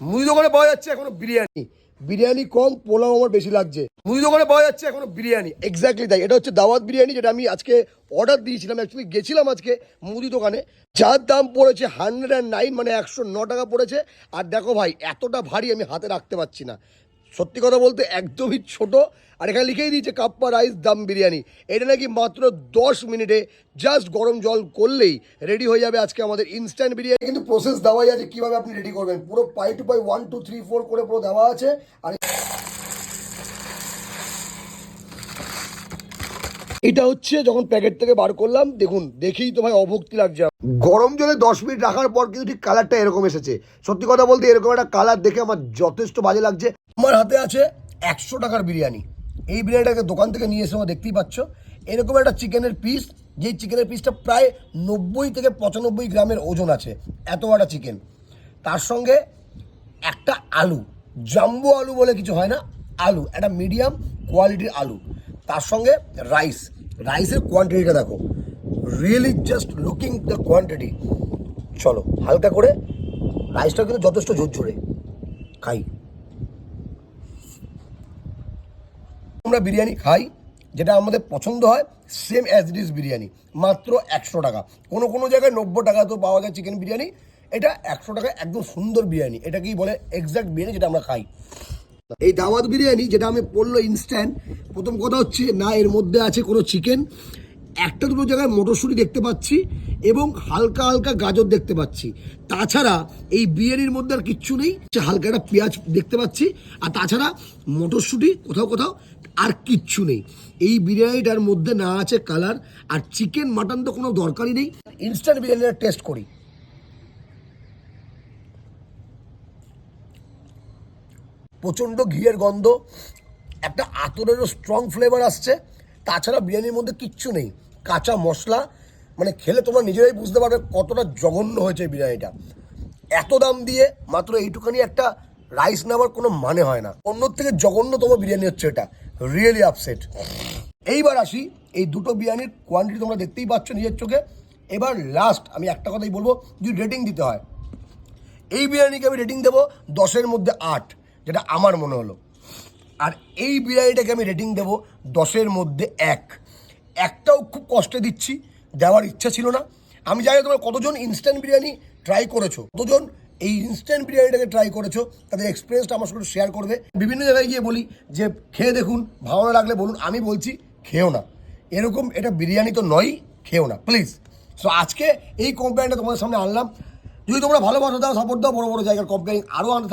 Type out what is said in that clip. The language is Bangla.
মুদি দোকানে পাওয়া যাচ্ছে এখনও বিরিয়ানি। বিরিয়ানি কম, পোলাও আমার বেশি লাগছে। মুদি দোকানে পাওয়া যাচ্ছে এখনও বিরিয়ানি। এক্স্যাক্টলি তাই। এটা হচ্ছে দাওয়াত বিরিয়ানি যেটা আমি আজকে অর্ডার দিয়েছিলাম। অ্যাকচুয়ালি গেছিলাম আজকে মুদি দোকানে। যার দাম পড়েছে হান্ড্রেড অ্যান্ড নাইন মানে একশো ন টাকা পড়েছে। আর দেখো ভাই, এতটা ভারী আমি হাতে রাখতে পারছি না। সত্যি কথা বলতে একদমই ছোট। আর এখানে লিখেই দিয়েছে কাপ্পা রাইস দাম বিরিয়ানি। এটা নাকি মাত্র দশ মিনিটে জাস্ট গরম জল করলেই রেডি হয়ে যাবে আজকে আমাদের ইনস্ট্যান্ট বিরিয়ানি। কিন্তু প্রসেস দেওয়াই আছে, কীভাবে আপনি রেডি করবেন? পুরো পাই টু পাই ওয়ান টু থ্রি ফোর করে পুরো দেওয়া আছে। আর এটা হচ্ছে যখন প্যাকেট থেকে বার করলাম দেখুন দেখেই তো ভাই অভক্তি লাগছে। গরম জলে দশ মিনিট রাখার পর কিন্তু ঠিক কালারটা এরকম এসেছে। সত্যি কথা বলতে এরকম একটা কালার দেখে আমার যথেষ্ট বাজে লাগছে। আমার হাতে আছে একশো টাকার বিরিয়ানি। এই বিরিয়ানিটাকে দোকান থেকে নিয়ে এসে আমার দেখতেই পাচ্ছ। এরকম একটা চিকেনের পিস যেই চিকেনের পিসটা প্রায় নব্বই থেকে পঁচানব্বই গ্রামের ওজন আছে এত একটা চিকেন তার সঙ্গে একটা আলু জাম্বো আলু বলে কিছু হয় না আলু একটা মিডিয়াম কোয়ালিটির আলু। তার সঙ্গে রাইস রাইসের কোয়ান্টিটিটা দেখো। Really just looking the quantity চলো, হালকা করে রাইসটা কিন্তু যথেষ্ট ঝরঝরে। খাই। আমরা বিরিয়ানি খাই, যেটা আমাদের পছন্দ হয় same as it is biryani, মাত্র একশো টাকা। কোনো কোনো জায়গায় নব্বই টাকা তো পাওয়া যায় চিকেন বিরিয়ানি। এটা একশো টাকা একদম সুন্দর বিরিয়ানি এটা কি বলে এক্সাক্ট বিরিয়ানি যেটা আমরা খাই। এই দাওয়াত বিরিয়ানি যেটা আমি পড়ল ইনস্ট্যান্ট প্রথম কথা হচ্ছে না এর মধ্যে আছে কোনো চিকেন একটা দুটো জায়গায় মটরশুঁটি দেখতে পাচ্ছি এবং হালকা হালকা গাজর দেখতে পাচ্ছি। তাছাড়া এই বিরিয়ানির মধ্যে আর কিচ্ছু নেই হালকা একটা পেঁয়াজ দেখতে পাচ্ছি, আর তাছাড়া মটরশুঁটি কোথাও কোথাও আর কিচ্ছু নেই। এই বিরিয়ানিটার মধ্যে না আছে কালার আর চিকেন মাটন তো কোনো দরকারই নেই। ইনস্ট্যান্ট বিরিয়ানিটা টেস্ট করি। প্রচণ্ড ঘিয়ের গন্ধ, একটা আতরেরও স্ট্রং ফ্লেভার আসছে। তাছাড়া বিরিয়ানির মধ্যে কিচ্ছু নেই, কাঁচা মশলা মানে খেলে তোমরা নিজেরাই বুঝতে পারবে কতটা জঘন্য হয়েছে বিরিয়ানিটা। এত দাম দিয়ে মাত্র এইটুখানি একটা রাইস নেওয়ার কোনো মানে হয় না। অন্যর থেকে জঘন্যতম বিরিয়ানি হচ্ছে এটা রিয়েলি আপসেট এইবার আসি, এই দুটো বিরিয়ানির কোয়ান্টিটি তোমরা দেখতেই পাচ্ছ নিজের চোখে। এবার লাস্ট আমি একটা কথাই বলব, যদি রেটিং দিতে হয়। এই বিরিয়ানিকে আমি রেটিং দেবো দশের মধ্যে আট। যেটা আমার মনে হলো। আর এই বিরিয়ানিটাকে আমি রেটিং দেবো দশের মধ্যে এক। একটাও খুব কষ্টে দিচ্ছি, দেওয়ার ইচ্ছা ছিল না। আমি জানি তোমরা কতজন ইনস্ট্যান্ট বিরিয়ানি ট্রাই করেছ, কতজন এই ইনস্ট্যান্ট বিরিয়ানিটাকে ট্রাই করেছ, তাদের এক্সপিরিয়েন্সটা আমার সাথে শেয়ার করবে। বিভিন্ন জায়গায় গিয়ে বলি যে, খেয়ে দেখুন ভালো না লাগলে বলুন, আমি বলছি খেও না। এরকম এটা বিরিয়ানি তো নয়ই খেও না প্লিজ সো আজকে এই কোম্পানিটা তোমাদের সামনে আনলাম। যদি তোমরা ভালোবাসো দাও সাপোর্ট দাও বড় বড় জায়গার কোম্পানি আরও আনতে